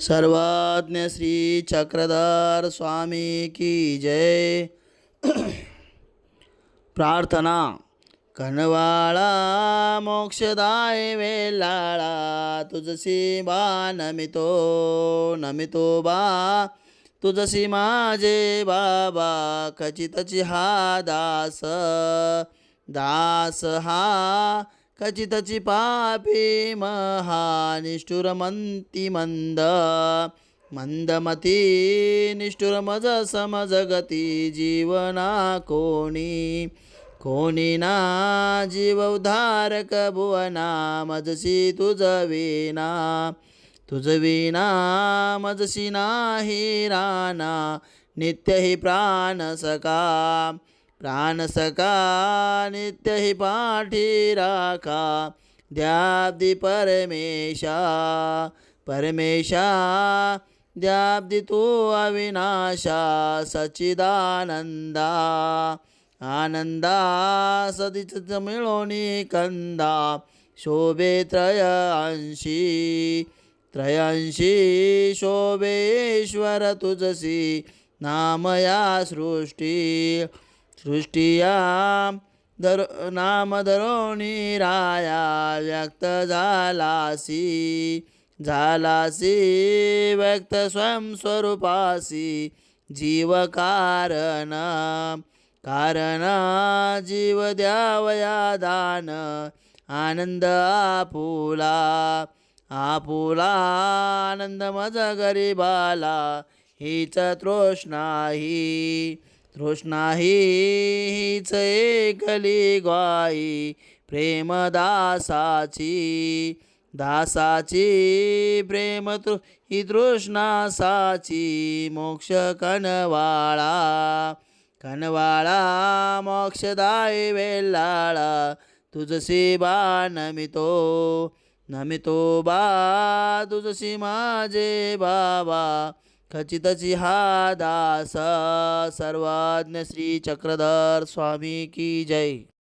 सर्वाज्ञ श्री चक्रधर स्वामी की जय। प्रार्थना। कनवाळा मोक्षदाय वेलाळा तुझसी बा नमितो नमितो बा तुझसी माझे बाबा खचितची हा दास दास हा खचितची पापी महा निष्ठुर मंती मंद मंदमती निष्ठुर मज गती जीवना कोणी। कोणी ना जीव उद्धारक भुवना मजसी तुझ विना तुझ मजसी नाही राणा। नित्य हि प्राण प्राणसका नित्य हि पाठी राखा द्याब्दी परमेशा परमेशा द्याब्दी तू अविनाशा सचिदानंदा आनंदा सदिच मिळोनी कंदा शोभे त्रयांशी त्रयांशी शोभेश्वर तुझसी नामया सृष्टी सृष्टिया दर नाम धरोणी राया व्यक्त झालासी झालासी व्यक्त स्वयंस्वरूपासी जीव कारण कारण जीव द्यावया दान आनंद आपुला आपुला आनंद मज गरीबाला हीच तृष्णाही तृष्णा हीच एकली ग्वाई प्रेमदासाची. दासाची प्रेम तृ ही तृष्णासाची. मोक्ष कनवाळा कनवाळा मोक्षदाय वेल्लाळा तुझसी बा नमितो नमितो बा तुझसी माझे बाबा. खचितची हा दास सर्वज्ञ श्री चक्रधर स्वामी की जय।